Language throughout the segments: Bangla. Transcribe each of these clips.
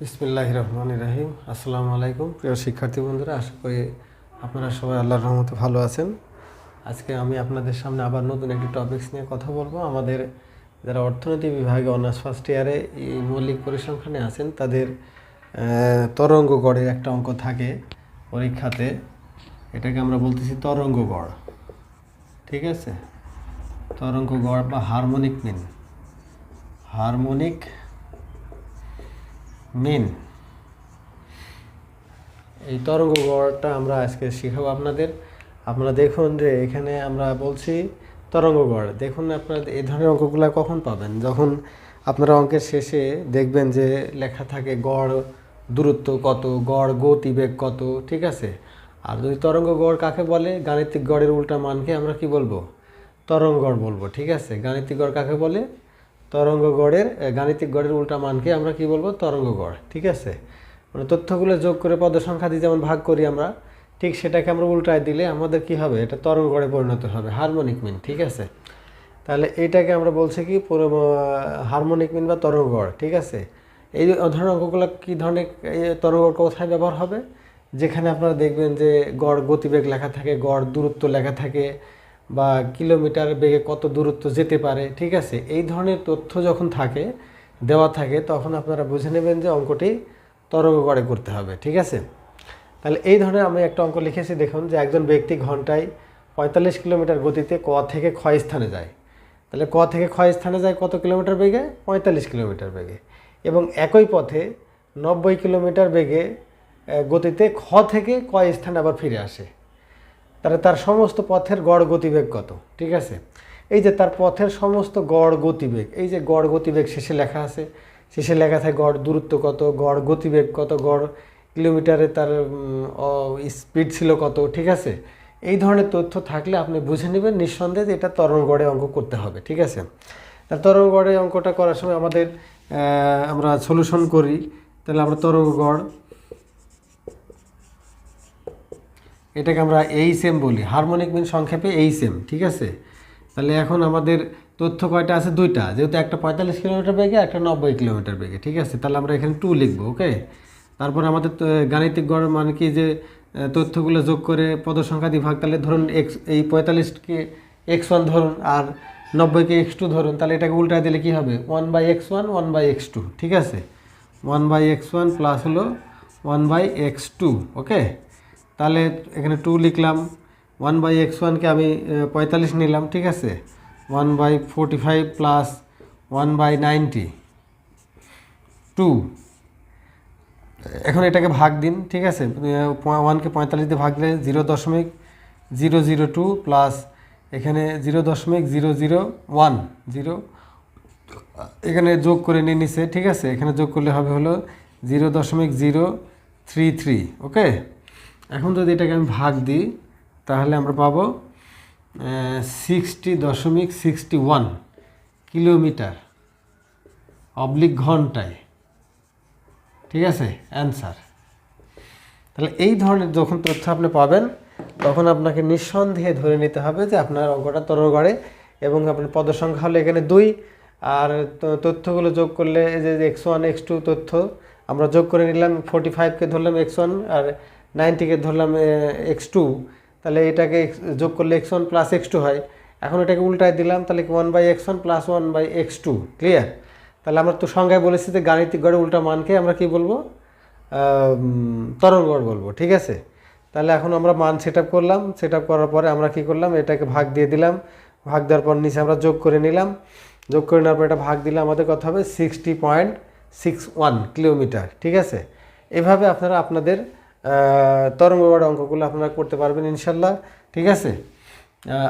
বিসমিল্লাহ রহমান রাহিম। আসসালামু আলাইকুম। প্রিয় শিক্ষার্থী বন্ধুরা, আশা করি আপনারা সবাই আল্লাহর রহমতে ভালো আছেন। আজকে আমি আপনাদের সামনে আবার নতুন একটি টপিক্স নিয়ে কথা বলব। আমাদের যারা অর্থনীতি বিভাগে অনার্স ফার্স্ট ইয়ারে এই মৌলিক পরিসংখ্যানে আছেন, তাদের তরঙ্গ গড়ের একটা অঙ্ক থাকে পরীক্ষাতে। এটাকে আমরা বলতেছি তরঙ্গ গড়। ঠিক আছে? তরঙ্গ গড় বা হারমোনিক মিন হারমোনিক মিন। এই তরঙ্গ গড়টা আমরা আজকে শিখাবো আপনাদের। আপনারা দেখুন যে এখানে আমরা বলছি তরঙ্গ গড়। দেখুন আপনারা এই ধরনের অঙ্কগুলো কখন পাবেন? যখন আপনারা অঙ্কের শেষে দেখবেন যে লেখা থাকে গড় দূরত্ব কত, গড় গতিবেগ কত, ঠিক আছে? আর যদি তরঙ্গ গড় কাকে বলে? গাণিতিক গড়ের উল্টা মানকে আমরা কি বলব? তরঙ্গ গড় বলব, ঠিক আছে? গাণিতিক গড় কাকে বলে? তরঙ্গ গড়ের গাণিতিক গড়ের উল্টা মানকে আমরা কি বলব? তরঙ্গ গড় ঠিক আছে? মানে তথ্যগুলো যোগ করে পদ সংখ্যা দিয়ে যেমন ভাগ করি আমরা, ঠিক সেটাকে আমরা উল্টায় দিলে আমাদের কি হবে? এটা তরঙ্গ গড়ে পরিণত হবে, হারমোনিক মিন, ঠিক আছে? তাহলে এইটাকে আমরা বলছি কি? পুরো হারমোনিক মিন বা তরঙ্গ গড় ঠিক আছে? এই ধরনের অঙ্কগুলো কী ধরনের তরঙ্গ গড় কোথায় ব্যবহার হবে? যেখানে আপনারা দেখবেন যে গড় গতিবেগ লেখা থাকে, গড় দূরত্ব লেখা থাকে বা কিলোমিটার বেগে কত দূরত্ব যেতে পারে, ঠিক আছে? এই ধরনের তথ্য যখন থাকে, দেওয়া থাকে, তখন আপনারা বুঝে নেবেন যে অঙ্কটি তরঙ্গ গড়ে করতে হবে, ঠিক আছে? তাহলে এই ধরনের আমি একটা অঙ্ক লিখেছি, দেখুন যে একজন ব্যক্তি ঘন্টায় পঁয়তাল্লিশ কিলোমিটার গতিতে ক থেকে ক্ষয় স্থানে যায়। তাহলে ক থেকে ক্ষয় স্থানে যায় কত কিলোমিটার বেগে? পঁয়তাল্লিশ কিলোমিটার বেগে। এবং একই পথে নব্বই কিলোমিটার বেগে গতিতে খ থেকে কয় স্থানে আবার ফিরে আসে। তাহলে তার সমস্ত পথের গড় গতিবেগ কত? ঠিক আছে? এই যে তার পথের সমস্ত গড় গতিবেগ, এই যে গড় গতিবেগ শেষে লেখা আছে, শেষে লেখা থাকে গড় দূরত্ব কত, গড় গতিবেগ কত, গড় কিলোমিটারে তার স্পিড ছিল কত, ঠিক আছে? এই ধরনের তথ্য থাকলে আপনি বুঝে নেবেন নিঃসন্দেহে যে এটা তরঙ্গ গড়ে অঙ্ক করতে হবে, ঠিক আছে? তার তরঙ্গ গড়ে অঙ্কটা করার সময় আমাদের আমরা সলিউশন করি, তাহলে আমরা তরঙ্গ গড় এটাকে আমরা এই সেম বলি। হারমোনিক মিন সংক্ষেপে এই সেম ঠিক আছে? তাহলে এখন আমাদের তথ্য কয়টা আছে? দুইটা। যেহেতু একটা পঁয়তাল্লিশ কিলোমিটার বেগে, একটা নব্বই কিলোমিটার বেগে, ঠিক আছে? তাহলে আমরা এখানে টু লিখব ওকে তারপর আমাদের গাণিতিক গড় মানে কি? যে তথ্যগুলো যোগ করে পদ সংখ্যা দিয়ে ভাগ তাহলে ধরুন এক্স এই পঁয়তাল্লিশকে এক্স ওয়ান ধরুন আর নব্বইকে এক্স টু ধরুন, তাহলে এটাকে উল্টায় দিলে কী হবে? One by x one one by x two ঠিক আছে? One by x one plus হলো one by x two okay তাহলে এখানে টু লিখলাম। ওয়ান বাই এক্স ওয়ানকে আমি পঁয়তাল্লিশ নিলাম, ঠিক আছে? One by forty five plus one by ninety two এখন এটাকে ভাগ দিন, ঠিক আছে? ওয়ানকে পঁয়তাল্লিশ দিয়ে ভাগ দিলে জিরো দশমিক জিরো জিরো টু প্লাস এখানে জিরো দশমিক জিরো জিরো ওয়ান জিরো এখানে যোগ করে নিয়ে নিছে, ঠিক আছে? এখানে যোগ করলে হবে হলো জিরো দশমিক জিরো থ্রি থ্রি ওকে এখন যদি এটাকে আমি ভাগ দিই, তাহলে আমরা পাবো সিক্সটি দশমিক সিক্সটি ওয়ান কিলোমিটার অবলিক ঘন্টায়। ঠিক আছে? অ্যান্সার তাহলে এই ধরনের যখন তথ্য আপনি পাবেন, তখন আপনাকে নিঃসন্দেহে ধরে নিতে হবে যে আপনার অঙ্কটা তরগড়ে এবং আপনার পদ সংখ্যা হলো এখানে দুই, আর তথ্যগুলো যোগ করলে যে এক্স ওয়ান এক্স টু তথ্য, আমরা যোগ করে নিলাম ফোর্টি ফাইভকে ধরলাম এক্স ওয়ান আর নাইনটিকে ধরলাম এক্স টু তাহলে এটাকে যোগ করলে x one plus x two হয়। এখন এটাকে উল্টায় দিলাম তাহলে one by x one plus one by x two clear তাহলে আমরা তো সংজ্ঞায় বলেছি যে গাণিতিক গড়ে উল্টা মানকে আমরা কি বলব? আম, তরঙ্গড় বলব ঠিক আছে? তাহলে এখন আমরা মান সেট করলাম সেট করার পরে আমরা কি করলাম? এটাকে ভাগ দিয়ে দিলাম। ভাগ দেওয়ার পর নিচে আমরা যোগ করে নিলাম। যোগ করে নেওয়ার পর এটা ভাগ দিলে আমাদের কথা হবে? Sixty point six one kilometre ঠিক আছে? এভাবে আপনারা আপনাদের আহ, তরঙ্গগড় অঙ্কগুলো আপনারা করতে পারবেন ইনশাল্লাহ ঠিক আছে?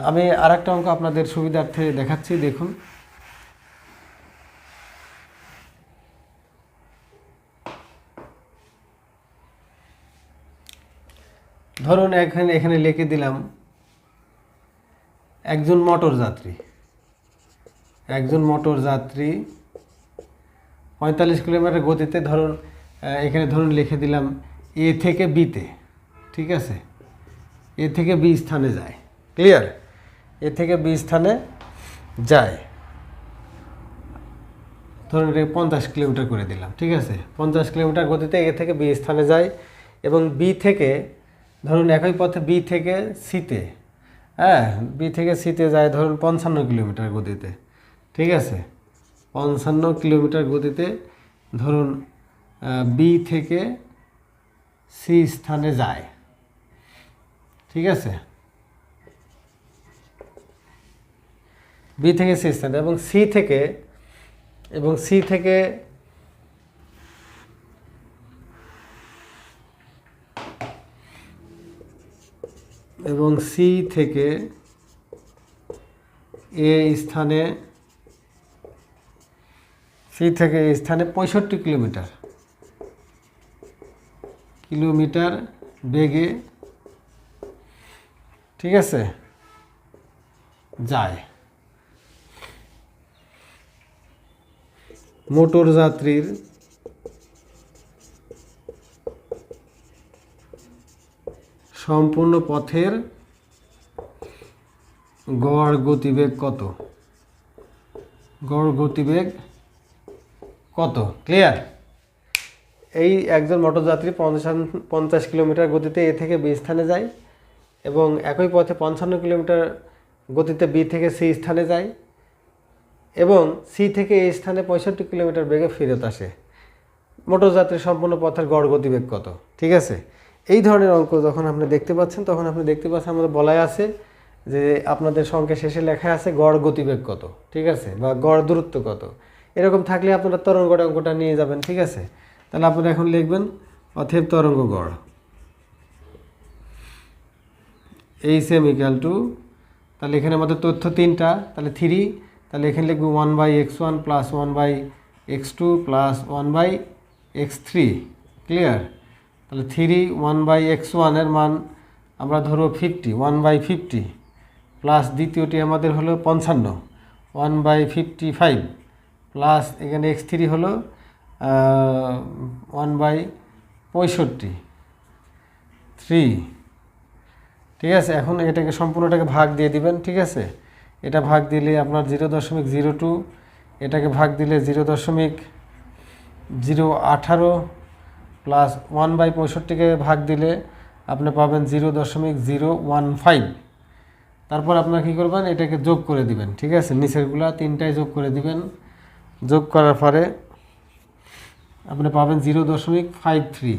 আমি আর একটা অঙ্ক আপনাদের সুবিধার্থে দেখাচ্ছি দেখুন। ধরুন এখানে এখানে লিখে দিলাম একজন মোটর যাত্রী একজন মোটর যাত্রী পঁয়তাল্লিশ কিলোমিটার গতিতে ধরুন এখানে ধরুন লিখে দিলাম এ থেকে বিতে, ঠিক আছে? এ থেকে বি স্থানে যায় ক্লিয়ার এ থেকে বি স্থানে যায়। ধরুন এটা পঞ্চাশ কিলোমিটার করে দিলাম, ঠিক আছে? পঞ্চাশ কিলোমিটার গতিতে এ থেকে বি স্থানে যায় এবং বি থেকে, ধরুন একই পথে বি থেকে সিতে হ্যাঁ? বি থেকে সিতে যায় ধরুন পঞ্চান্ন কিলোমিটার গতিতে, ঠিক আছে? পঞ্চান্ন কিলোমিটার গতিতে ধরুন বি থেকে সি স্থানে যায়। ঠিক আছে? বি থেকে সি স্থানে এবং সি থেকে এবং সি থেকে এবং সি থেকে এ স্থানে সি থেকে স্থানে পঁয়ষট্টি কিলোমিটার। কিলোমিটার বেগে ঠিক আছে, যায়। মোটর যাত্রীর সম্পূর্ণ পথের গড় গতিবেগ কত? গড় গতিবেগ কত? ক্লিয়ার এই একজন মোটরযাত্রী পঞ্চাশ পঞ্চাশ কিলোমিটার গতিতে এ থেকে বি স্থানে যায় এবং একই পথে পঞ্চান্ন কিলোমিটার গতিতে বি থেকে সি স্থানে যায় এবং সি থেকে এই স্থানে পঁয়ষট্টি কিলোমিটার বেগে ফেরত আসে। মোটরযাত্রীর সম্পূর্ণ পথের গড় গতিবেগ কত? ঠিক আছে? এই ধরনের অঙ্ক যখন আপনি দেখতে পাচ্ছেন, তখন আপনি দেখতে পাচ্ছেন আমাদের বলাই আছে যে আপনাদের সংখ্যা শেষে লেখা আছে গড় গতিবেগ কত? ঠিক আছে? বা গড় দূরত্ব কত? এরকম থাকলে আপনারা তরঙ্গটা অঙ্কটা নিয়ে যাবেন, ঠিক আছে? তাহলে আপনারা এখন লিখবেন অথেব তরঙ্গ গড়। এইচ এম ইকাল টু তাহলে এখানে আমাদের তথ্য তিনটা, তাহলে থ্রি তাহলে এখানে লিখব one by x one plus one by x two plus one by x three clear তাহলে থ্রি ওয়ান বাই এক্স ওয়ানের মান আমরা ধরবো fifty one by fifty plus দ্বিতীয়টি আমাদের হলো পঞ্চান্ন one by fifty five plus এখানে এক্স থ্রি হলো ওয়ান বাই পঁয়ষট্টি। থ্রি ঠিক আছে, এখন এটাকে সম্পূর্ণটাকে ভাগ দিয়ে দিবেন, ঠিক আছে? এটা ভাগ দিলে আপনার জিরো দশমিক জিরো টু এটাকে ভাগ দিলে জিরো দশমিক জিরো আঠারো প্লাস ওয়ান বাই পঁয়ষট্টিকে ভাগ দিলে আপনি পাবেন জিরো দশমিক জিরো ওয়ান ফাইভ তারপর আপনার কী করবেন, এটাকে যোগ করে দিবেন, ঠিক আছে? নিচেরগুলা তিনটায় যোগ করে দিবেন। যোগ করার পরে আপনি পাবেন জিরো দশমিক ফাইভ থ্রি।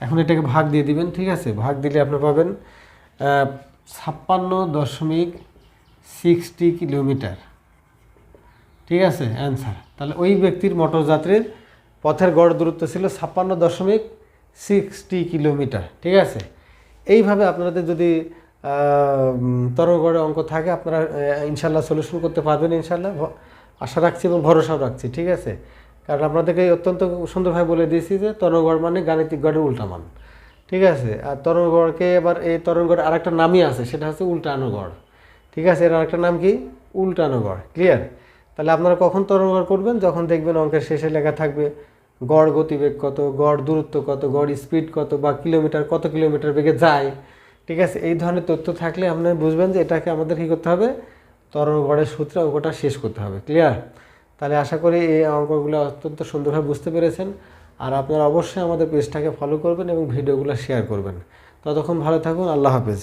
এখন এটাকে ভাগ দিয়ে দিবেন, ঠিক আছে? ভাগ দিলে আপনি পাবেন ছাপ্পান্ন দশমিক সিক্সটি কিলোমিটার। ঠিক আছে? অ্যান্সার। তাহলে ওই ব্যক্তির মোটর যাত্রীর পথের গড় দূরত্ব ছিল ছাপ্পান্ন দশমিক সিক্সটি কিলোমিটার। ঠিক আছে? এইভাবে আপনাদের যদি তরগড়ে অঙ্ক থাকে, আপনারা ইনশাল্লাহ সলিউশন করতে পারবেন ইনশাল্লাহ। আশা রাখছি এবং ভরসাও রাখছি, ঠিক আছে? কারণ আপনাদেরকে অত্যন্ত সুন্দরভাবে বলে দিয়েছি যে তরঙ্গড় মানে গাণিতিক গড়ের উল্টা মান ঠিক আছে? আর তরঙ্গড়কে এবার এই তরঙ্গড় আরেকটা নামই আছে, সেটা হচ্ছে উল্টানো গড়। ঠিক আছে? এর আরেকটা নাম কি? উল্টানো গড়। ক্লিয়ার তাহলে আপনারা কখন তরঙ্গড় করবেন? যখন দেখবেন অঙ্কের শেষে লেখা থাকবে, গড় গতিবেগ কত, গড় দূরত্ব কত, গড় স্পিড কত বা কিলোমিটার কত কিলোমিটার বেগে যায়। ঠিক আছে? এই ধরনের তথ্য থাকলে আপনি বুঝবেন যে এটাকে আমাদের কী করতে হবে? তরঙ্গ গড়ের সূত্রে অঙ্কটা শেষ করতে হবে। ক্লিয়ার তাহলে আশা করি এই অঙ্কগুলো অত্যন্ত সুন্দরভাবে বুঝতে পেরেছেন। আর আপনারা অবশ্যই আমাদের পেজটাকে ফলো করবেন এবং ভিডিওগুলো শেয়ার করবেন। ততক্ষণ ভালো থাকুন, আল্লাহ হাফেজ।